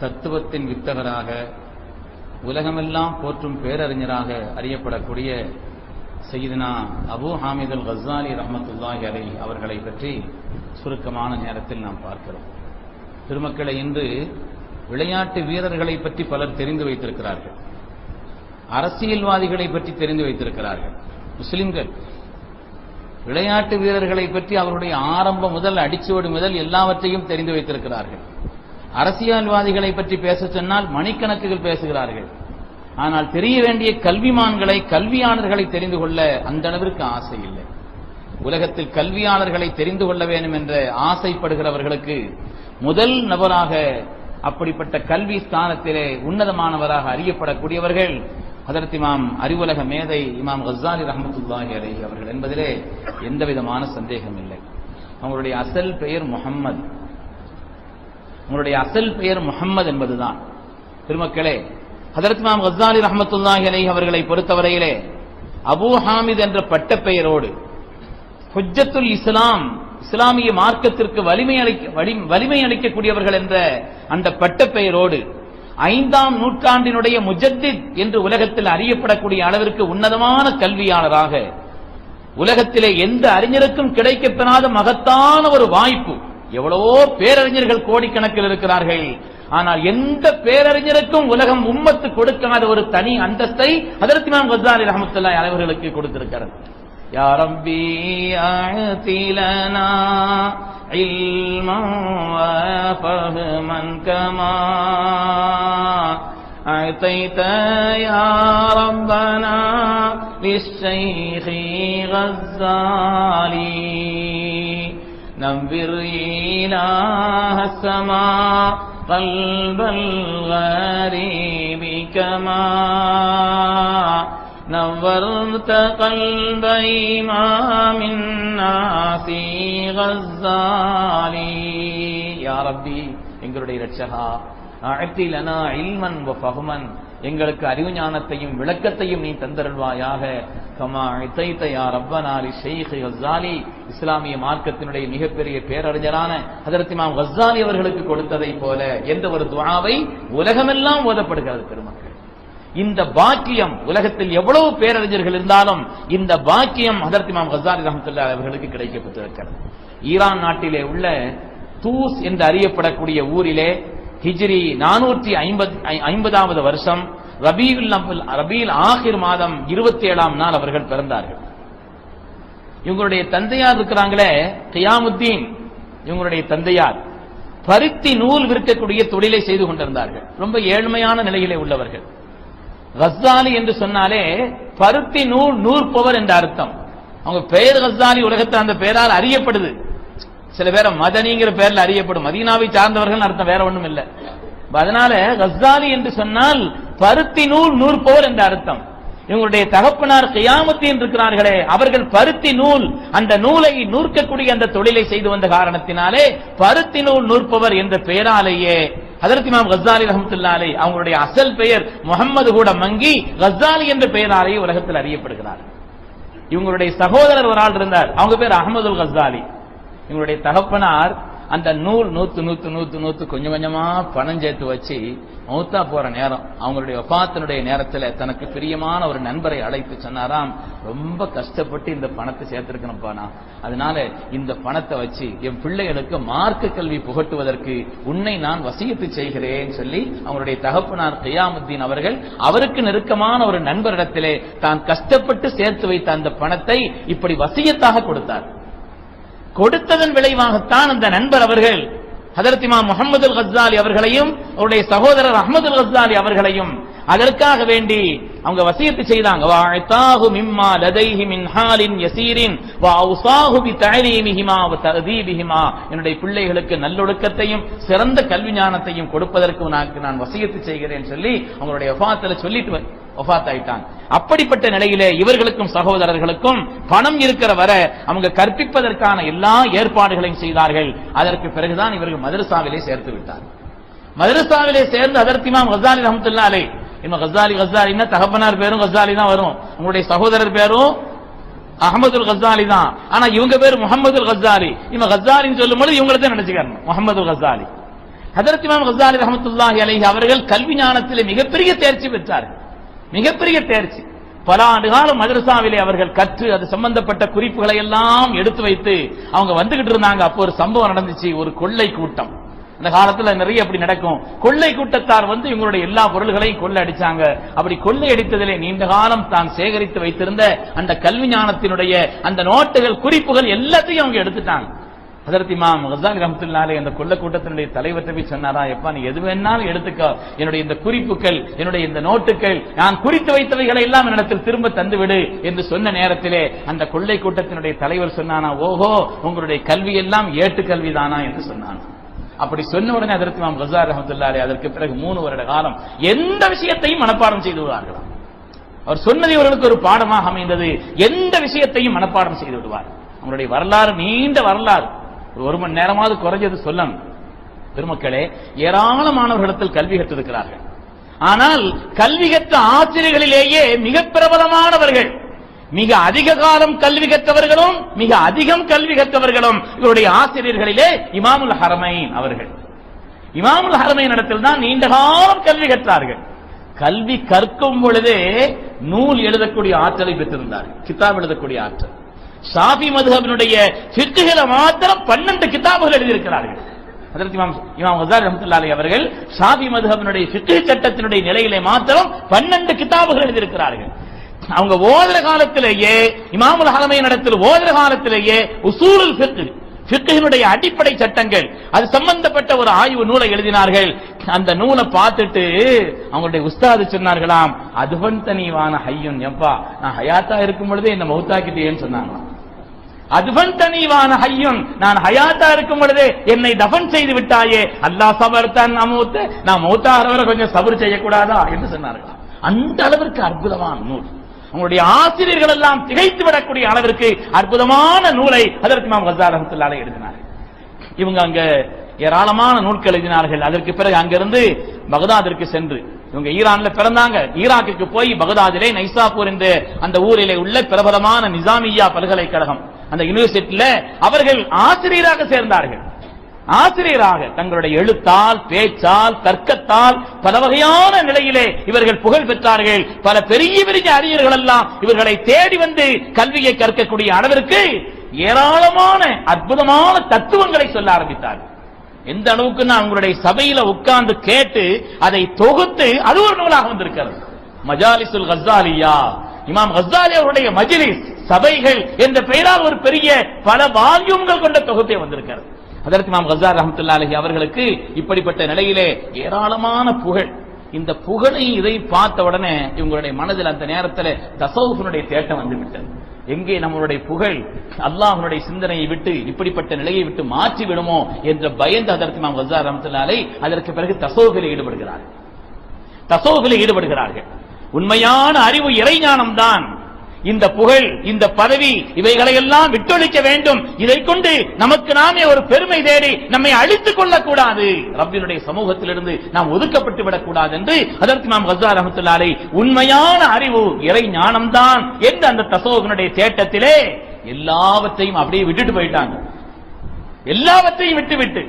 தத்துவத்தின் வித்தகராக உலகமெல்லாம் போற்றும் பேரறிஞராக அறியப்படக்கூடிய செய்தினா அபு ஹாமித் அல் கசாலி ரஹமத்துல்லாஹி அலை அவர்களை பற்றி சுருக்கமான நேரத்தில் நாம் பார்க்கிறோம். பெருமக்களை இன்று விளையாட்டு வீரர்களை பற்றி பலர் தெரிந்து வைத்திருக்கிறார்கள். அரசியல்வாதிகளை பற்றி தெரிந்து வைத்திருக்கிறார்கள். முஸ்லிம்கள் விளையாட்டு வீரர்களை பற்றி அவருடைய ஆரம்பம் முதல் அடிச்சுவடு முதல் எல்லாவற்றையும் தெரிந்து வைத்திருக்கிறார்கள். அரசியல்வாதிகளை பற்றி பேச சொன்னால் மணிக்கணக்குகள் பேசுகிறார்கள். ஆனால் தெரிய வேண்டிய கல்விமான்களை கல்வியாளர்களை தெரிந்து கொள்ள அந்த அளவிற்கு ஆசை இல்லை. உலகத்தில் கல்வியாளர்களை தெரிந்து கொள்ள வேண்டும் என்ற ஆசைப்படுகிறவர்களுக்கு முதல் நபராக அப்படிப்பட்ட கல்வி ஸ்தானத்திலே உன்னதமானவராக அறியப்படக்கூடியவர்கள் அதற்கு இமாம் அறிவுலக மேதை இமாம் ஹசாலி ரஹமத்துல்லாஹி அலை அவர்கள் என்பதிலே எந்த விதமான சந்தேகம் இல்லை அவங்களுடைய அசல் பெயர் முகம்மது உங்களுடைய அசல் பெயர் முகம்மது என்பதுதான். பெருமக்களே ஹதரத் இமாம் கசாலி ரஹமத்துல்லாஹி அலை அவர்களை பொறுத்தவரையிலே அபு ஹாமித் என்ற பட்ட பெயரோடு ஹுஜ்ஜத்துல் இஸ்லாம் இஸ்லாமிய மார்க்கத்திற்கு வலிமை அளிக்க வலிமை அளிக்கக்கூடியவர்கள் என்ற அந்த பட்ட பெயரோடு ஐந்தாம் நூற்றாண்டினுடைய முஜத்தித் என்று உலகத்தில் அறியப்படக்கூடிய அளவிற்கு உன்னதமான கல்வியாளராக உலகத்திலே எந்த அறிஞருக்கும் கிடைக்கப்பெறாத மகத்தான ஒரு வாய்ப்பு எவ்வளவோ பேரறிஞர்கள் கோடிக்கணக்கில் இருக்கிறார்கள் ஆனால் எந்த பேரறிஞருக்கும் உலகம் உம்மத்து கொடுக்காத ஒரு தனி அந்தஸ்தை அதற்கு நாம் கசாலி ரஹமத்துல்லாய் அவர்களுக்கு கொடுத்திருக்கிறது يا ربي أعط لنا علما وفهما كما أعطيت يا ربنا للشيخ غزالي نبر إله السماء قلب الغريب كما نورت قلب إمام الناس غزالي يا ربي எங்களுடைய இரட்சகா அழத்திலனா இல்மன் ஃபஹ்மன் எங்களுக்கு அறிவு ஞானத்தையும் விளக்கத்தையும் நீ தந்தருள்வாயாக. கமா இத்தைத்த ரப்பனாலி ஷெய்க் கஸ்ஸாலி. இஸ்லாமிய மார்க்கத்தினுடைய மிகப்பெரிய பேரறிஞரான ஹதரத் இமாம் அவர்களுக்கு கொடுத்ததை போல என்ற ஒரு துவாவை உலகமெல்லாம் ஓதப்படுகிறது பெருமக்கள். இந்த பாக்கியம் உலகத்தில் எவ்வளவு பேரறிஞர்கள் இருந்தாலும் இந்த பாக்கியம் ஹதரத் இமாம் கசாலி ரஹமத்துல்லா அவர்களுக்கு கிடைக்கப்பட்டிருக்கிறது. ஈரான் நாட்டிலே உள்ள தூஸ் என்று அறியப்படக்கூடிய ஊரிலே ஹிஜ்ரி நானூற்றி ஐம்பதாவது வருஷம். ரபீல் ரபீல் ஆகிர் மாதம் இருபத்தி ஏழாம் நாள் அவர்கள் பிறந்தார்கள். இவங்களுடைய தந்தையார் இருக்கிறாங்களே கியாமுத்தீன். இவங்களுடைய தந்தையார். பருத்தி நூல் விற்கக்கூடிய தொழிலை செய்து கொண்டிருந்தார்கள். ரொம்ப ஏழ்மையான நிலையிலே உள்ளவர்கள். ரஸ்தாலி என்று சொன்னாலே பருத்தி நூல் நூற்பவர் என்ற அர்த்தம். அவங்க பெயர் ரஸ்தாலி உலகத்தில் அந்த பெயரால் அறியப்படுது. சில பேரை மதனிங்கிற பெயர்ல அறியப்படும். மதீனாவை சார்ந்தவர்கள் அர்த்தம் வேற ஒண்ணும் இல்ல. அதனால கஸ்ஸாலி என்று சொன்னால் பருத்தி நூல் நூற்பவர் என்ற அர்த்தம். இவங்களுடைய தகப்பனார் கையாமத்தின் இருக்கிறார்களே அவர்கள் பருத்தி நூல் அந்த நூலை நூற்கக்கூடிய அந்த தொழிலை செய்து வந்த காரணத்தினாலே பருத்தி நூல் நூற்பவர் என்ற பெயராலேயே அதற்கு இமாம் கஸ்ஸாலி ரஹமத்துல்லாலே அவங்களுடைய அசல் பெயர் முகம்மது கூட மங்கி கஸ்ஸாலி என்ற பெயராலேயே உலகத்தில் அறியப்படுகிறார். இவங்களுடைய சகோதரர் ஒரு ஆள் இருந்தார். அவங்க பேர் அகமதுல் கஸ்தாலி இவங்களுடைய தகப்பனார் அந்த நூல் நூத்து நூத்து நூத்து நூத்து கொஞ்சம் கொஞ்சமா பணம் சேர்த்து வச்சு மௌத்தா போற நேரம். அவங்களுடைய ஒப்பாத்தினுடைய நேரத்துல தனக்கு பிரியமான ஒரு நண்பரை அழைத்து சொன்னாராம். ரொம்ப கஷ்டப்பட்டு இந்த பணத்தை சேர்த்திருக்கணும்ப்பா நான் அதனால இந்த பணத்தை வச்சு என் பிள்ளைகளுக்கு மார்க்க கல்வி புகட்டுவதற்கு உன்னை நான் வசியத்து செய்கிறேன் சொல்லி அவங்களுடைய தகப்பனார் கையாமுத்தீன் அவர்கள் அவருக்கு நெருக்கமான ஒரு நண்பரிடத்திலே தான் கஷ்டப்பட்டு சேர்த்து வைத்த அந்த பணத்தை இப்படி வசியத்தாக கொடுத்தார். கொடுத்ததன் விளைவாகத்தான் அந்த நண்பர் அவர்கள் ஹதரத்திமா முகமது கஸ்தாலி அவர்களையும் அவருடைய சகோதரர் அஹமது கஸ்தாலி அவர்களையும் அதற்காக வேண்டி அவங்க வசியத்து செய்தாங்க. வாழ்த்தாகு மிம்மா லதைஹி மின் ஹாலின் யசீரின் வஅவ்சாஹு பி தஅலீமிஹிமா வ தஅதீபிஹிமா. என்னுடைய பிள்ளைகளுக்கு நல்லொழுக்கத்தையும் சிறந்த கல்வி ஞானத்தையும் கொடுப்பதற்கு உனக்கு நான் வசியத்து செய்கிறேன் சொல்லி அவங்களுடைய வஃபாத்துல சொல்லிட்டு ஒஃபாத் ஆயிட்டாங்க அப்படிப்பட்ட நிலையிலே இவர்களுக்கும் சகோதரர்களுக்கும் பணம் இருக்கிற வர அவங்க கற்பிப்பதற்கான எல்லா ஏற்பாடுகளையும் செய்தார்கள். அதற்கு பிறகுதான் இவர்கள் மதரசாவிலே சேர்த்து விட்டார். மதரசாவிலே சேர்ந்து அதற்கு இமாம் கசாலி ரஹமத்துல்லா அலை இமாம் ஹசாலி ஹசாலின்னா தகப்பனார் பேரும் ஹசாலி தான் வரும். உங்களுடைய சகோதரர் பேரும் அகமதுல் கசாலி தான். ஆனா இவங்க பேர் முகமது கசாலி. இவன் கசாலின்னு சொல்லும் பொழுது இவங்களை தான் நினைச்சுக்காரணும் முகமது கசாலி. ஹதரத் இமாம் கசாலி ரஹமத்துல்லாஹி அலைஹி அவர்கள் கல்வி ஞானத்திலே மிகப்பெரிய தேர்ச்சி பெற்றார்கள். மிகப்பெரிய தேர்ச்சி. பல ஆண்டு காலம் மதரசாவிலே அவர்கள் கற்று அது சம்பந்தப்பட்ட குறிப்புகளை எல்லாம் எடுத்து வைத்து அவங்க வந்துகிட்டு இருந்தாங்க. அப்போ ஒரு சம்பவம் நடந்துச்சு ஒரு கொள்ளை கூட்டம். அந்த காலத்துல நிறைய அப்படி நடக்கும். கொள்ளை கூட்டத்தார் வந்து இவங்களுடைய எல்லா பொருள்களையும் கொள்ளை அடிச்சாங்க. அப்படி கொள்ளை அடித்ததிலே நீண்ட காலம் தான் சேகரித்து வைத்திருந்த அந்த கல்வி ஞானத்தினுடைய அந்த நோட்டுகள் குறிப்புகள் எல்லாத்தையும் அவங்க எடுத்துட்டாங்க. ஹதரத் இமாம் ஹசாலி ரஹமத்துல்லாலே அந்த கொள்ள கூட்டத்தினுடைய தலைவர் தம்பி சொன்னாரா எப்பா நீ எது வேணாலும் எடுத்துக்கோ. என்னுடைய இந்த குறிப்புகள் என்னுடைய இந்த நோட்டுகள் நான் குறித்து வைத்தவைகளை எல்லாம் என்னிடத்தில் திரும்ப தந்துவிடு என்று சொன்ன நேரத்திலே அந்த கொள்ளை கூட்டத்தினுடைய தலைவர் சொன்னானா ஓஹோ உங்களுடைய கல்வி எல்லாம் ஏட்டு கல்விதானா என்று சொன்னான். அப்படி சொன்ன உடனே அதற்கு இமாம் ஹசார் ரஹமத்துல்லாலே அதற்கு பிறகு மூணு வருட காலம் எந்த விஷயத்தையும் மனப்பாடம் செய்து விடுவார்களாம் அவர் சொன்னது இவர்களுக்கு ஒரு பாடமாக அமைந்தது எந்த விஷயத்தையும் மனப்பாடம் செய்து விடுவார். அவருடைய வரலாறு நீண்ட வரலாறு. ஒரு மணி நேரமாவது குறைஞ்சது சொல்லணும். பெருமக்களே ஏராளமானவர்களிடத்தில் கல்வி கற்றிருக்கிறார்கள். ஆனால் கல்வி கற்ற ஆசிரியர்களிலேயே மிக பிரபலமானவர்கள் மிக அதிக காலம் கல்வி கற்றவர்களும் மிக அதிகம் கல்வி கற்றவர்களும் இவருடைய ஆசிரியர்களிலே இமாமுல் ஹரமைன் அவர்கள். இமாமுல் ஹரமைன் இடத்தில் தான் நீண்ட காலம் கல்வி கற்றார்கள். கல்வி கற்கும் பொழுதே நூல் எழுதக்கூடிய ஆற்றலை பெற்றிருந்தார்கள். கிதாப் எழுதக்கூடிய ஆற்றல். சாபி மதுஹபினுடைய ஃபிக்ஹில மாத்திரம் பன்னெண்டு கிதாபுகள் எழுதியிருக்கிறார்கள். இமாம் அவர்கள் சாபி மதுஹபினுடைய ஃபிக்ஹ் சட்டத்தினுடைய நிலையிலே மாத்திரம் பன்னெண்டு கிதாபுகள் எழுதியிருக்கிறார்கள். அவங்க ஓதுற காலத்திலேயே இமாமுல் ஹலமை நடத்தில் ஓதுற காலத்திலேயே உசூலுல் ஃபிக்ஹ் ஃபிக்ஹினுடைய அடிப்படை சட்டங்கள் அது சம்பந்தப்பட்ட ஒரு ஆய்வு நூலை எழுதினார்கள். அந்த நூலை பார்த்துட்டு அவங்களுடைய உஸ்தாது சொன்னார்களாம் அதுவன் தனிவான ஹையன் எப்பா நான் ஹயாத்தா இருக்கும் பொழுதே என்ன மௌத்தாக்கிட்டேன்னு சொன்னாங்களாம். அதுவன் தனிவான ஹையும் நான் ஹயாத்தா இருக்கும் பொழுதே என்னை தபன் செய்து விட்டாயே. அல்லாஹ் சபர் தன் அமூத்து. நான் மௌத்தாகிறவரை கொஞ்சம் சபர் செய்யக்கூடாதா என்று சொன்னார்கள். அந்த அளவிற்கு அற்புதமான நூல். உங்களுடைய ஆசிரியர்கள் எல்லாம் திகைத்து விடக்கூடிய அளவிற்கு அற்புதமான நூலை அதற்கு நாம் கசார் ரஹத்துல்லாலே இவங்க அங்க ஏராளமான நூல்கள் எழுதினார்கள். அதற்கு பிறகு அங்கிருந்து பகதாதிற்கு சென்று இவங்க ஈரான்ல பிறந்தாங்க. ஈராக்குக்கு போய் பகதாதிலே நைசாப்பூர் என்ற அந்த ஊரிலே உள்ள பிரபலமான நிசாமியா பல்கலைக்கழகம் அந்த யூனிவர்சிட்டியில அவர்கள் ஆசிரியராக சேர்ந்தார்கள். ஆசிரியராக தங்களுடைய எழுத்தால் பேச்சால் தர்க்கத்தால் பல வகையான நிலையிலே இவர்கள் புகழ் பெற்றார்கள். பல பெரிய பெரிய அறிஞர்கள் எல்லாம் இவர்களை தேடி வந்து கல்வியை கற்கக்கூடிய அளவிற்கு ஏராளமான அற்புதமான தத்துவங்களை சொல்ல ஆரம்பித்தார்கள். எந்த அளவுக்கு நான் உங்களுடைய சபையில உட்கார்ந்து கேட்டு அதை தொகுத்து அது ஒரு நூலாக வந்திருக்கிறது. மஜாலிசுல் ஹசாலியா இமாம் கஸ்ஸாலி அவருடைய மஜிலிஸ். சபைகள் என்ற பெயரால் ஒரு பெரிய பல வால்யூம்கள் கொண்ட தொகுப்பே வந்திருக்கிறது. அதற்கு நாம் ஹசார் ரஹமத்துல்லா அலஹி அவர்களுக்கு இப்படிப்பட்ட நிலையிலே ஏராளமான புகழ். இந்த புகழை இதை பார்த்த உடனே இவங்களுடைய மனதில் அந்த நேரத்தில் தசோகனுடைய தேட்டம் வந்து விட்டது. எங்கே நம்மளுடைய புகழ் அல்லாஹனுடைய சிந்தனையை விட்டு இப்படிப்பட்ட நிலையை விட்டு மாற்றி விடுமோ என்ற பயந்து அதற்கு நாம் கஸ்ஸார் ரஹமத்துல்லாஹி அதற்கு பிறகு தசவுகளில் ஈடுபடுகிறார்கள். தசோகளில் ஈடுபடுகிறார்கள். உண்மையான அறிவு இறைஞானம் தான் இந்த புகழ் இந்த பதவி இவைகளை எல்லாம் விட்டொழிக்க வேண்டும். இதை கொண்டு நமக்கு நாமே ஒரு பெருமை தேடி நம்மை அழித்துக் கொள்ளக்கூடாது. ரப்பினுடைய சமூகத்திலிருந்து நாம் ஒதுக்கப்பட்டு விடக்கூடாது என்று அதற்கு நாம் கசார் ரஹமத்துல்லாலை உண்மையான அறிவு இறை ஞானம்தான் என்று அந்த தசோகனுடைய தேட்டத்திலே எல்லாவற்றையும் அப்படியே விட்டுட்டு போயிட்டாங்க. எல்லாவற்றையும் விட்டுவிட்டு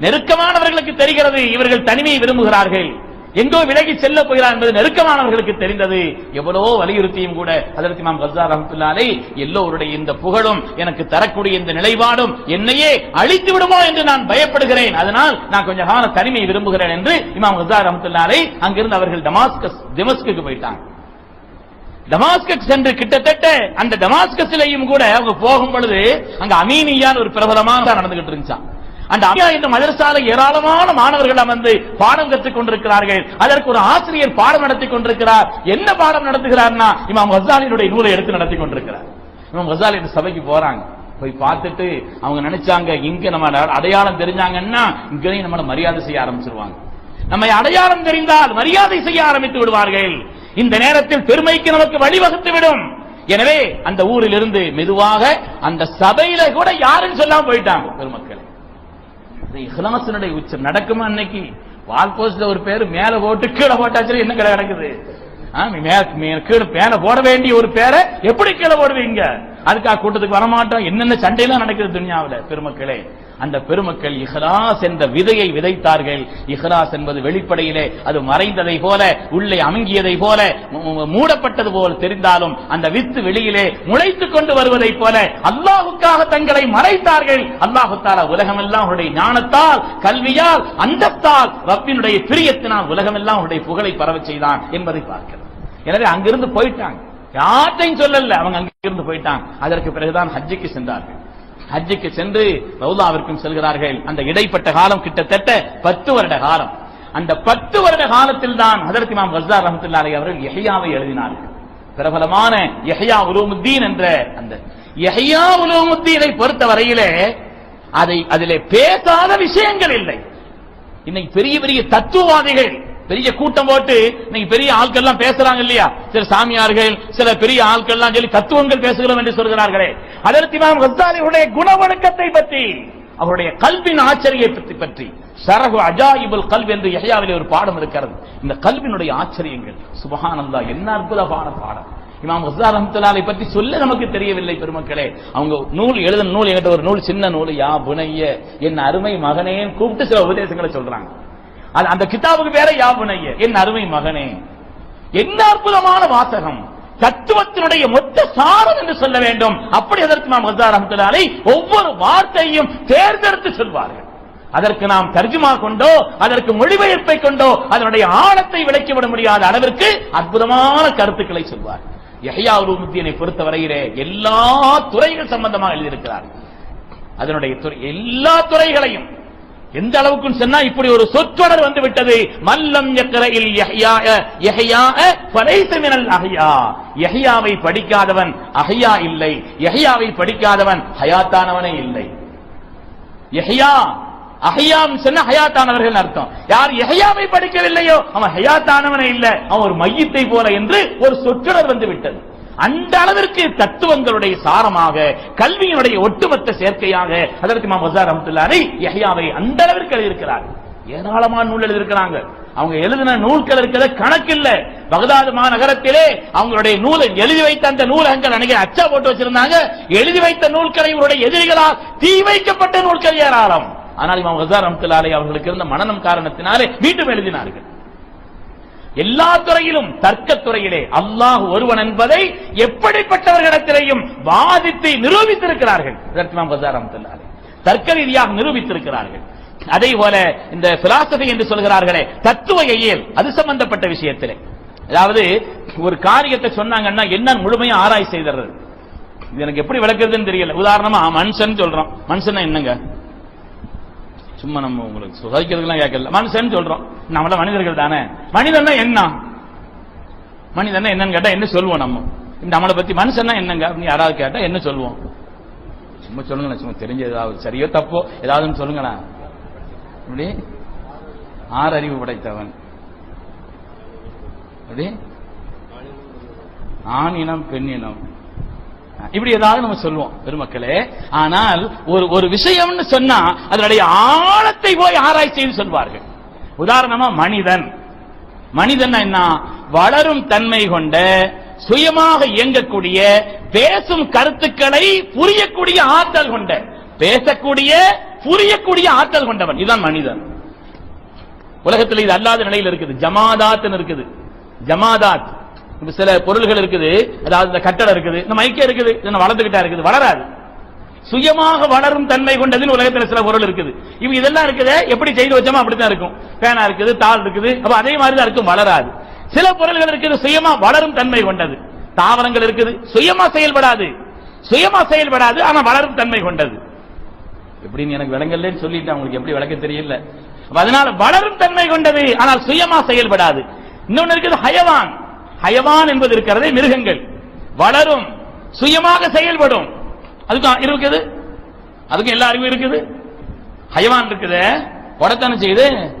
நெருக்கமானவர்களுக்கு தெரிகிறது இவர்கள் தனிமையை விரும்புகிறார்கள். எங்கோ விலகி செல்ல போகிறார் என்பது நெருக்கமானவர்களுக்கு தெரிந்தது. எவ்வளவோ வலியுறுத்தியும் கூட அதற்கு நாம் கசார் ரஹமத்துல்லாலே எல்லோருடைய இந்த புகழும் எனக்கு தரக்கூடிய இந்த நிலைப்பாடும் என்னையே அழித்து விடுமோ என்று நான் பயப்படுகிறேன். அதனால் நான் கொஞ்ச கால தனிமையை விரும்புகிறேன் என்று இமாம் கசார் ரஹமத்துல்லாலே அங்கிருந்து அவர்கள் டமாஸ்கஸ் டெமஸ்குக்கு போயிட்டாங்க. டமாஸ்கஸ் சென்று கிட்டத்தட்ட அந்த டமாஸ்கஸிலையும் கூட அவங்க போகும் பொழுது அங்க அமீனியான் ஒரு பிரபலமான நடந்துகிட்டு இருந்துச்சான் அந்த அமியா என்ற மதரசால ஏராளமான மாணவர்கள் அமர்ந்து பாடம் கற்றுக் கொண்டிருக்கிறார்கள். அதற்கு ஒரு ஆசிரியர் பாடம் நடத்தி கொண்டிருக்கிறார். என்ன பாடம் நடத்துகிறார்னா இமாம் ஹசாலினுடைய நூலை எடுத்து நடத்தி கொண்டிருக்கிறார். இமாம் கசாலி இந்த சபைக்கு போறாங்க. போய் பார்த்துட்டு அவங்க நினைச்சாங்க இங்க நம்ம அடையாளம் தெரிஞ்சாங்கன்னா இங்கேயும் நம்மளை மரியாதை செய்ய ஆரம்பிச்சிருவாங்க. நம்மை அடையாளம் தெரிந்தால் மரியாதை செய்ய ஆரம்பித்து விடுவார்கள். இந்த நேரத்தில் பெருமைக்கு நமக்கு வழிவகுத்து விடும். எனவே அந்த ஊரில் இருந்து மெதுவாக அந்த சபையில கூட யாருன்னு சொல்லாம போயிட்டாங்க பெருமக்கள். இஹ்லாசனுடைய உச்சம் நடக்குமா அன்னைக்கு? வால்போஸ்ட்ல ஒரு பேரு மேல போட்டு கீழே போட்டாச்சு என்ன கிடக்குது கீழே மேல போட வேண்டிய ஒரு பேரை எப்படி கீழே போடுவீங்க? அதுக்காக கூட்டத்துக்கு வரமாட்டோம். என்னென்ன சண்டையெல்லாம் நடக்குது துன்யாவில் பெருமக்களே? அந்த பெருமக்கள் இஹ்லாஸ் என்ற விதையை விதைத்தார்கள். இஹ்லாஸ் என்பது வெளிப்படையிலே அது மறைந்ததை போல உள்ளே அமுங்கியதை போல மூடப்பட்டது போல் தெரிந்தாலும் அந்த வித்து வெளியிலே முளைத்துக் கொண்டு வருவதைப் போல அல்லாஹுக்காக தங்களை மறைத்தார்கள். அல்லாஹு தாரா உலகமெல்லாம் அவருடைய ஞானத்தால் கல்வியால் அந்தத்தால் ரப்பினுடைய பிரியத்தினால் உலகமெல்லாம் அவருடைய புகழை பரவ செய்தான் என்பதை பார்க்கிறோம். எனவே அங்கிருந்து போயிட்டாங்க. யார்ட்டையும் சொல்லல. அவங்க அங்கிருந்து போயிட்டாங்க. அதற்கு பிறகுதான் ஹஜ்ஜுக்கு சென்றார்கள். ஹஜ்ஜுக்கு சென்று ரவுலாவிற்கும் செல்கிறார்கள். அந்த இடைப்பட்ட காலம் கிட்டத்தட்ட பத்து வருட காலம். அந்த பத்து வருட காலத்தில் தான் ஹதரத் இமாம் கஸ்ஸார் ரஹ்மத்துல்லாஹி அவர்கள் யஹ்யாவை எழுதினார்கள். பிரபலமான யஹ்யா உலூமுத்தீன் என்ற அந்த யஹ்யா உலூமுத்தீனை பொறுத்த வரையிலே அதை அதிலே பேசாத விஷயங்கள் இல்லை. இன்னைக்கு பெரிய பெரிய தத்துவவாதிகள் பெரிய கூட்டம் போட்டு நீங்க பெரிய ஆட்கள் எல்லாம் பேசுறாங்க இல்லையா? சில சாமியார்கள் சில பெரிய ஆட்கள் எல்லாம் சொல்லி தத்துவங்கள் பேசுகிறோம் என்று சொல்கிறார்களே. அதற்கு இமாம் கஸ்தாலியுடைய குணவணக்கத்தை பற்றி அவருடைய கல்வின் ஆச்சரியத்தை பற்றி சரகு அஜாயிபுல் கல்வி என்று யஹ்யாவிலே ஒரு பாடம் இருக்கிறது. இந்த கல்வினுடைய ஆச்சரியங்கள் சுபஹானல்லாஹ் என்ன அற்புதமான பாடம். இமாம் ஹசார் ரஹ்மத்துல்லாஹி பற்றி சொல்ல நமக்கு தெரியவில்லை பெருமக்களே. அவங்க நூல் எழுதின நூல் என்கிட்ட ஒரு நூல் சின்ன நூல் யா புனைய என் அருமை மகனே கூப்பிட்டு சில உபதேசங்களை சொல்றாங்க. அந்த கிதாபுக்கு பேர யாபுனைய என் அருமை மகனே என்ன அற்புதமான வாசகம். தத்துவத்தினுடைய மொத்த சாரம் என்று சொல்ல வேண்டும். அப்படி அதற்கு நாம் ஹஸ்ஸார் ஒவ்வொரு வார்த்தையும் தேர்ந்தெடுத்து சொல்வார்கள். அதற்கு நாம் தர்ஜுமா கொண்டோ அதற்கு மொழிபெயர்ப்பை கொண்டோ அதனுடைய ஆழத்தை விளக்கிவிட முடியாத அளவிற்கு அற்புதமான கருத்துக்களை சொல்வார் யஹ்யா உருமுத்தியனை பொறுத்தவரையிலே எல்லா துறைகள் சம்பந்தமாக எழுதியிருக்கிறார் அதனுடைய துறை எல்லா துறைகளையும் எந்த அளவுக்கு சொன்னா இப்படி ஒரு சொற்றொடர் வந்து விட்டது மல்லம் யக்ரஇல் யஹ்யா மினல் படிக்காதவன் அஹியா இல்லை. யஹ்யாவை படிக்காதவன் ஹயாத்தானவனே இல்லை. யஹ்யா அஹியாம் சொன்ன ஹயாத்தானவர்கள் அர்த்தம். யார் யஹ்யாவை படிக்கவில்லையோ அவன் ஹயாத்தானவனே இல்லை. அவன் ஒரு மையத்தை போல என்று ஒரு சொற்றொடர் வந்து விட்டது அந்த அளவிற்கு தத்துவங்களுடைய சாரமாக கல்வியினுடைய ஒட்டுமொத்த சேர்க்கையாக அதற்கு மாம் வசார் அஹமத்துல்லாரை யஹ்யாவை அந்த அளவிற்கு எழுதியிருக்கிறார். ஏராளமான நூல் எழுதியிருக்கிறாங்க. அவங்க எழுதின நூல்கள் இருக்கிற கணக்கில்ல. பகதாது மாநகரத்திலே அவங்களுடைய நூலை எழுதி வைத்த அந்த நூலகங்கள் அன்னைக்கு அச்சா போட்டு வச்சிருந்தாங்க. எழுதி வைத்த நூல்களை இவருடைய எதிரிகளால் தீ வைக்கப்பட்ட நூல்கள் ஏராளம். ஆனால் இவன் வசார் ரஹ்மத்துல்லாஹி அவர்களுக்கு இருந்த மனநம் காரணத்தினாலே மீண்டும் எழுதினார்கள். எல்லா துறையிலும் தர்க்க துறையிலே அல்லாஹ் ஒருவன் என்பதை எப்படிப்பட்டவர்களிடத்திலேயும் வாதித்து நிரூபித்திருக்கிறார்கள். இதற்கு பசார் தர்க்க ரீதியாக நிரூபித்திருக்கிறார்கள். அதே போல இந்த பிலாசபி என்று சொல்கிறார்களே தத்துவ இயல் அது சம்பந்தப்பட்ட விஷயத்திலே. அதாவது ஒரு காரியத்தை சொன்னாங்கன்னா என்ன முழுமையா ஆராய் செய்தது இது எனக்கு எப்படி விளக்குறதுன்னு தெரியல. உதாரணமா மனுஷன் சொல்றோம். மனுஷன் என்னங்க? சும்மா நம்ம உங்களுக்கு சுதாரிக்கிறதுலாம் கேட்கல மனுஷன் சொல்றோம். நம்மள மனிதர்கள் தானே. மனிதன்னா என்ன? மனிதன்னா என்னன்னு கேட்டா என்ன சொல்லுவோம் நம்ம? நம்மளை பத்தி மனுஷன்னா என்னங்க? அப்படின்னு யாராவது கேட்டா என்ன சொல்லுவோம் சும்மா சொல்லுங்களேன் சும்மா தெரிஞ்ச ஏதாவது சரியோ தப்போ ஏதாவதுன்னு சொல்லுங்களேன். இப்படி ஆறு அறிவு படைத்தவன். அப்படி ஆண் இனம் பெண் இனம். இப்படி ஏதாவது நம்ம சொல்லுவோம் பெருமக்களே. ஆனால் ஒரு ஒரு விஷயம்னு சொன்னா அதனுடைய ஆழத்தை போய் ஆராய்ச்சி சொல்வார்கள். உதாரணமா மனிதன். மனிதன் என்ன? வளரும் தன்மை கொண்ட சுயமாக இயங்கக்கூடிய பேசும் கருத்துக்களை புரியக்கூடிய ஆற்றல் கொண்ட பேசக்கூடிய புரியக்கூடிய ஆற்றல் கொண்டவன். இதுதான் மனிதன். உலகத்தில் இது அல்லாத நிலையில் இருக்குது. ஜமாதாத்னு இருக்குது. ஜமாதாத். சில பொருள்கள் இருக்குது அதாவது இந்த கட்டடம் இருக்குது இந்த மைக்கே இருக்குது இது வளர்ந்துகிட்டா இருக்குது வளராது. சுயமாக வளரும் தன்மை கொண்டதுன்னு உலகத்தில் சில பொருள் இருக்குது. இவங்க இதெல்லாம் இருக்குது எப்படி செய்து வச்சோமோ அப்படித்தான் இருக்கும். பேனா இருக்குது தாள் இருக்குது அப்ப அதே மாதிரி தான் இருக்கும் வளராது. சில பொருள்கள் இருக்குது சுயமா வளரும் தன்மை கொண்டது. தாவரங்கள் இருக்குது சுயமா செயல்படாது. சுயமா செயல்படாது ஆனா வளரும் தன்மை கொண்டது. எப்படின்னு எனக்கு விளங்கலன்னு சொல்லிட்டு அவங்களுக்கு எப்படி விளக்க தெரியல. அதனால வளரும் தன்மை கொண்டது ஆனால் சுயமா செயல்படாது. இன்னொன்னு இருக்குது ஹயவான். ஹயவான் என்பது இருக்கிறதே மிருகங்கள். வளரும் சுயமாக செயல்படும். அதுக்கும் இருக்குது? அதுக்கும் எல்லா அறிவும் இருக்குது. ஹயவான் இருக்குது. உடத்தானே செய்யுது?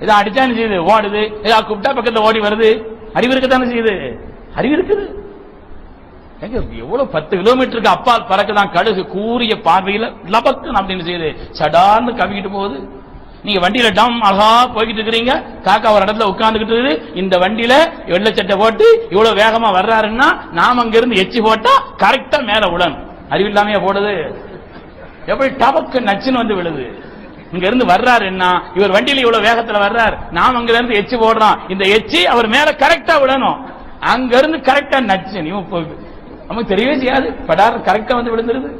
ஏதோ அடிச்சானு செய்யுது. ஓடுது. ஏதோ கூப்பிட்டா பக்கத்தில் ஓடி வருது. அறிவு இருக்கத்தானே செய்யுது? அறிவு இருக்குது. எவ்வளவு பத்து கிலோமீட்டருக்கு அப்பால் பறக்குதான் கழுகு கூறிய பார்வையில லபக்கு அப்படின்னு செய்யுது. சடார்னு கவிக்கிட்டு போகுது. நீங்க வண்டியில டம் அழகா போய்கிட்டு இருக்கிறீங்க. காக்கா ஒரு இடத்துல உட்கார்ந்துகிட்டு இருக்குது. இந்த வண்டியில வெள்ளச்சட்டை போட்டு இவ்வளவு வேகமா வர்றாருன்னா நாம அங்க இருந்து எச்சி போட்டா கரெக்டா மேல உடன் அறிவில்லாமையா போடுது. எப்படி டபக்கு நச்சுன்னு வந்து விழுது. இங்க இருந்து வர்றாரு என்ன? இவர் வண்டியில இவ்வளவு வேகத்துல வர்றாரு. நாம் அங்க இருந்து எச்சு போடுறோம். இந்த எச்சி அவர் மேல கரெக்டா விழணும் அங்க இருந்து கரெக்டா நச்சு நீ நமக்கு தெரியவே செய்யாது. படார் கரெக்டா வந்து விழுந்துருது.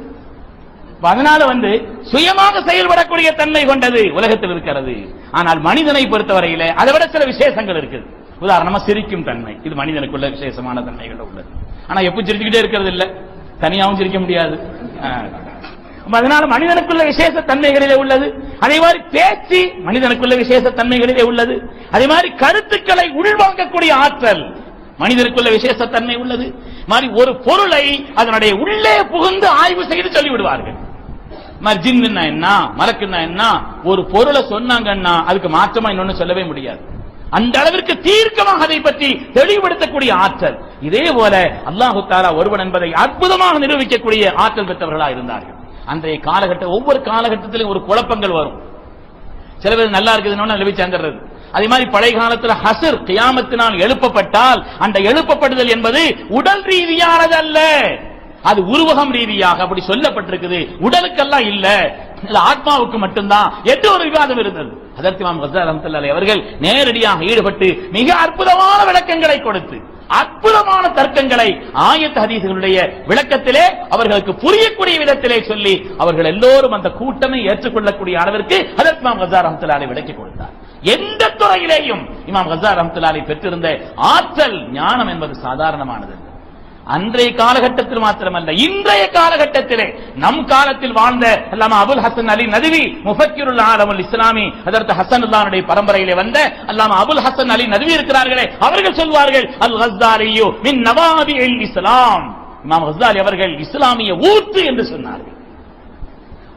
அதனால வந்து சுயமாக செயல்படக்கூடிய தன்மை கொண்டது உலகத்தில் இருக்கிறது. ஆனால் மனிதனை பொறுத்தவரையில அதை விட சில விசேஷங்கள் இருக்குது. உதாரணமா சிரிக்கும் தன்மை. இது மனிதனுக்குள்ள விசேஷமான தன்மைகள் உள்ளது. ஆனா எப்ப சிரிச்சுக்கிட்டே இருக்கிறது இல்ல. தனியாவும் சிரிக்க முடியாது. அதனால மனிதனுக்குள்ள விசேஷ தன்மைகளிலே உள்ளது. அதே மாதிரி பேச்சு மனிதனுக்குள்ள விசேஷ தன்மைகளிலே உள்ளது. அதே மாதிரி கருத்துக்களை உள்வாங்கக்கூடிய ஆற்றல் மனிதனுக்குள்ள விசேஷ தன்மை உள்ளது. மாதிரி ஒரு பொருளை அதனுடைய உள்ளே புகுந்து ஆய்வு செய்து சொல்லிவிடுவார்கள். விடுவார்கள் என்ன மலக்குன்னா என்ன ஒரு பொருளை சொன்னாங்கன்னா அதுக்கு மாற்றமா இன்னொன்னு சொல்லவே முடியாது. அந்த அளவிற்கு தீர்க்கமாக அதை பற்றி தெளிவுபடுத்தக்கூடிய ஆற்றல். இதே போல அல்லாஹு தாலா ஒருவன் என்பதை அற்புதமாக நிரூபிக்கக்கூடிய ஆற்றல் பெற்றவர்களாக இருந்தார்கள். அன்றைய காலகட்டம் ஒவ்வொரு காலகட்டத்திலும் ஒரு குழப்பங்கள் வரும். சில பேர் நல்லா இருக்குதுன்னு நிலவி சேர்ந்துடுறது அதே மாதிரி பழைய காலத்துல ஹசர் கியாமத்தினால் எழுப்பப்பட்டால் அந்த எழுப்பப்படுதல் என்பது உடல் ரீதியானது அல்ல அது உருவகம் ரீதியாக அப்படி சொல்லப்பட்டிருக்குது. உடலுக்கெல்லாம் இல்ல. ஆத்மாவுக்கு மட்டும்தான். என்று ஒரு விவாதம் இருந்தது. அதற்கு இமாம் கசார் அவர்கள் நேரடியாக ஈடுபட்டு மிக அற்புதமான விளக்கங்களை கொடுத்து அற்புதமான தர்க்கங்களை ஆயத்த ஹதீசுகளுடைய விளக்கத்திலே அவர்களுக்கு புரியக்கூடிய விதத்திலே சொல்லி அவர்கள் எல்லோரும் அந்த கூட்டமை ஏற்றுக்கொள்ளக்கூடிய அளவிற்கு அதற்கு இமாம் கசார் அஹமத்துல்லாலை விளக்கி கொடுத்தார். எந்த துறையிலேயும் இமாம் ஹசார் அஹமத்துல்லாலை பெற்றிருந்த ஆற்றல் ஞானம் என்பது சாதாரணமானது. அன்றைய காலகட்டத்தில் மாத்திரமல்ல இன்றைய காலகட்டத்திலே நம் காலத்தில் வாழ்ந்த அல்லாம அபுல் ஹசன் அலி நதுவி முஃபக்கிருல் ஆலமுல் இஸ்லாமி அதற்கு ஹசன் அல்லானுடைய பரம்பரையிலே வந்த அல்லாம அபுல் ஹசன் அலி நதுவி இருக்கிறார்களே அவர்கள் சொல்வார்கள் அல் ஹஸ்தாலியோ மின் நவாபி இஸ்லாம். இமாம் ஹஸ்தாலி அவர்கள் இஸ்லாமிய ஊற்று என்று சொன்னார்கள்.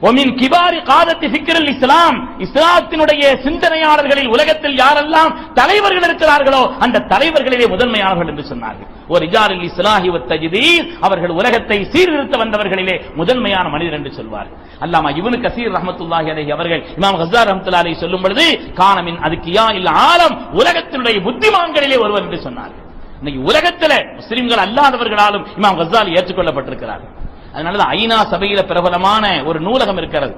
ஒமின் கிபாரி காதத்தி ஃபிக்ரில் இஸ்லாம் இஸ்லாத்தினுடைய சிந்தனையாளர்களில் உலகத்தில் யாரெல்லாம் தலைவர்கள் இருக்கிறார்களோ அந்த தலைவர்களிலே முதன்மையானவர்கள் என்று சொன்னார்கள். ஒரு இஜாரில் இஸ்லாஹி தஜிதீர் அவர்கள் உலகத்தை சீர்திருத்த வந்தவர்களிலே முதன்மையான மனிதர் என்று சொல்வார். அல்லாமா இவனு கசீர் ரஹமத்துல்லாஹி அலஹி அவர்கள் இமாம் ஹசார் ரஹமத்துல்லா அலஹி சொல்லும் பொழுது காணமின் அதுக்கியா இல்ல ஆலம் உலகத்தினுடைய புத்திமான்களிலே ஒருவர் என்று சொன்னார்கள். இன்னைக்கு உலகத்தில் முஸ்லிம்கள் அல்லாதவர்களாலும் இமாம் ஹசால் ஏற்றுக்கொள்ளப்பட்டிருக்கிறார்கள். அதனாலதான் ஐநா சபையில பிரபலமான ஒரு நூலகம் இருக்கிறது.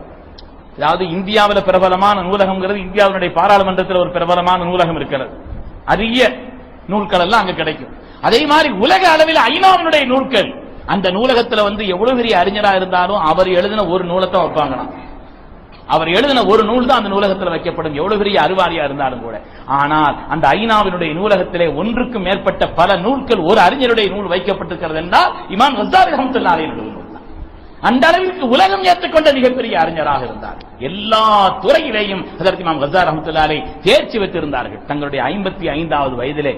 அதாவது இந்தியாவில் பிரபலமான நூலகம்ங்கிறது இந்தியாவினுடைய பாராளுமன்றத்தில் ஒரு பிரபலமான நூலகம் இருக்கிறது. அரிய நூல்கள் எல்லாம் அங்க கிடைக்கும். அதே மாதிரி உலக அளவில் ஐநாவினுடைய நூல்கள். அந்த நூலகத்துல வந்து எவ்வளவு பெரிய அறிஞரா இருந்தாலும் அவர் எழுதின ஒரு நூலத்தை வைப்பாங்களாம். அவர் எழுதின ஒரு நூல் தான் அந்த நூலகத்தில் வைக்கப்படும். எவ்வளவு பெரிய அறிவாளியா இருந்தாலும் கூட. ஆனால் அந்த ஐநாவினுடைய நூலகத்திலே ஒன்றுக்கும் மேற்பட்ட பல நூல்கள் ஒரு அறிஞருடைய நூல் வைக்கப்பட்டிருக்கிறது என்றால் இமான் ஹசாரி அஹமத்துல்லா நூல் அந்த அளவிற்கு உலகம் ஏற்றுக்கொண்ட மிகப்பெரிய அறிஞராக இருந்தார். எல்லா துறையிலேயும் அதற்கு இமாம் கசார் அஹமத்துல்லாலை தேர்ச்சி பெற்றிருந்தார்கள். தங்களுடைய ஐம்பத்தி ஐந்தாவது வயதிலே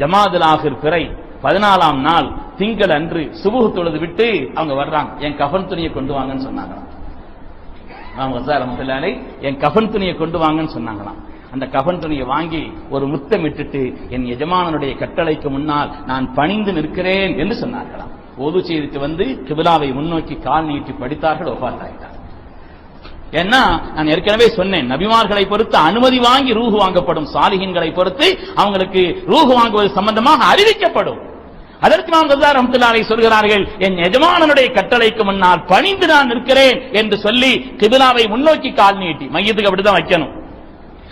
ஜமாதுல் ஆகிர் பிறை பதினாலாம் நாள் திங்கள் அன்று சுபுகு தொழுது விட்டு அவங்க வர்றாங்க. என் கஃபன் துணியை கொண்டு வாங்கன்னு சொன்னாங்களாம். இமாம் கசார் அஹமத்துல்லாலை என் கஃபன் துணியை கொண்டு வாங்கன்னு சொன்னாங்களாம். அந்த கஃபன் துணியை வாங்கி ஒரு முத்தமிட்டுட்டு என் எஜமானனுடைய கட்டளைக்கு முன்னால் நான் பணிந்து நிற்கிறேன் என்று சொன்னார்களாம். ஒது செய்துட்டு வந்து கிபிலாவை முன்னோக்கி கால் நீட்டி படித்தார்கள் ஒஃபாத்தாயிட்டார் ஏன்னா நான் ஏற்கனவே சொன்னேன் நபிமார்களை பொறுத்து அனுமதி வாங்கி ரூஹு வாங்கப்படும் சாலிகின்களை பொறுத்து அவங்களுக்கு ரூஹு வாங்குவது சம்பந்தமாக அறிவிக்கப்படும். அதற்கு நாம் கசார் அம்துல்லாவை சொல்கிறார்கள் என் எஜமானனுடைய கட்டளைக்கு முன்னால் பணிந்து நான் நிற்கிறேன் என்று சொல்லி கிபிலாவை முன்னோக்கி கால் நீட்டி மையத்துக்கு அப்படிதான் வைக்கணும்.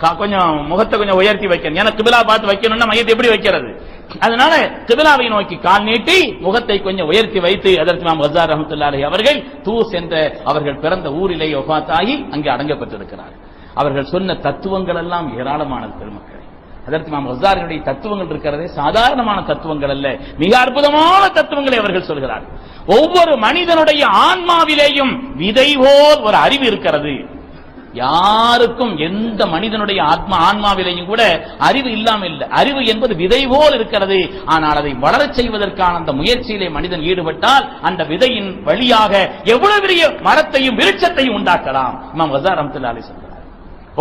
கா- கொஞ்சம் முகத்தை கொஞ்சம் உயர்த்தி வைக்கணும். ஏன்னா கிபிலா பார்த்து வைக்கணும்னா மையத்தை எப்படி வைக்கிறது? அதனால கிபிலாவை நோக்கி கால் நீட்டி முகத்தை கொஞ்சம் உயர்த்தி வைத்து அதற்கு நாம் ஹசார் ரஹமத்துல்லாஹி அவர்கள் தூஸ் என்ற அவர்கள் பிறந்த ஊரிலேயே ஒபாத்தாகி அங்கே அடங்கப்பட்டிருக்கிறார். அவர்கள் சொன்ன தத்துவங்கள் எல்லாம் ஏராளமானது பெருமக்கள். அதற்கு நாம் ஹசாரினுடைய தத்துவங்கள் இருக்கிறதே சாதாரணமான தத்துவங்கள் அல்ல. மிக அற்புதமான தத்துவங்களை அவர்கள் சொல்கிறார்கள். ஒவ்வொரு மனிதனுடைய ஆன்மாவிலேயும் விதை போல் ஒரு அறிவு இருக்கிறது. யாருக்கும் எந்த மனிதனுடைய ஆத்மா ஆன்மாவிலையும் கூட அறிவு இல்லாமல் இல்லை. அறிவு என்பது விதை போல் இருக்கிறது. ஆனால் அதை வளரச் செய்வதற்கான அந்த முயற்சியிலே மனிதன் ஈடுபட்டால் அந்த விதையின் வழியாக எவ்வளவு பெரிய மரத்தையும் விருட்சத்தையும் உண்டாக்கலாம். இமாம் வசார் ரஹ்மத்துல்லாஹி சொல்கிறார்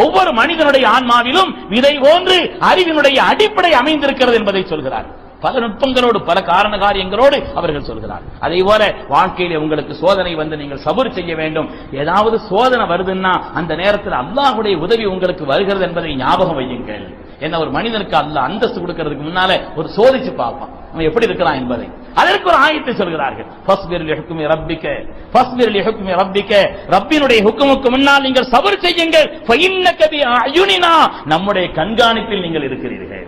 ஒவ்வொரு மனிதனுடைய ஆன்மாவிலும் விதை போன்று அறிவினுடைய அடிப்படை அமைந்திருக்கிறது என்பதை சொல்கிறார். பல நுட்பங்களோடு பல காரண காரியங்களோடு அவர்கள் சொல்கிறார். அதே போல வாழ்க்கையிலே உங்களுக்கு சோதனை வந்து நீங்கள் சபர் செய்ய வேண்டும். ஏதாவது சோதனை வருதுன்னா அந்த நேரத்தில் அல்லாஹுடைய உதவி உங்களுக்கு வருகிறது என்பதை ஞாபகம் வையுங்கள். என்ன ஒரு மனிதனுக்கு அல்ல அந்தஸ்து கொடுக்கிறதுக்கு முன்னால ஒரு சோதிச்சு பார்ப்பான். அவன் எப்படி இருக்கிறான் என்பதை. அதற்கு ஒரு ஆயத்தை சொல்கிறார்கள். ஃபஸ்பிர் லிஹுக்குமி ரப்பிக்க ஃபஸ்பிர் லிஹுக்குமி ரப்பிக்க. ரப்பினுடைய ஹுக்குமுக்கு முன்னால் நீங்கள் சபர் செய்யுங்கள். நம்முடைய கண்காணிப்பில் நீங்கள் இருக்கிறீர்கள்.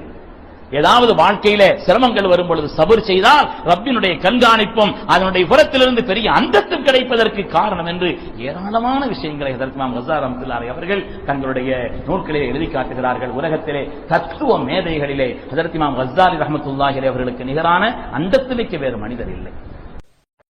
ஏதாவது வாழ்க்கையில சிரமங்கள் வரும் பொழுது சபர் செய்தால் ரப்பினுடைய கண்காணிப்பும் அதனுடைய புறத்திலிருந்து பெரிய அந்தஸ்து கிடைப்பதற்கு காரணம் என்று ஏராளமான விஷயங்களை அதற்கு நாம் ஹசார் அவர்கள் தங்களுடைய நூல்களிலே எழுதி காட்டுகிறார்கள். உலகத்திலே தத்துவ மேதைகளிலே அதற்கு நாம் ஹசாரி ரஹமத்துல்லாஹிலே அவர்களுக்கு நிகரான அந்தஸ்து மிக்க வேறு மனிதர் இல்லை.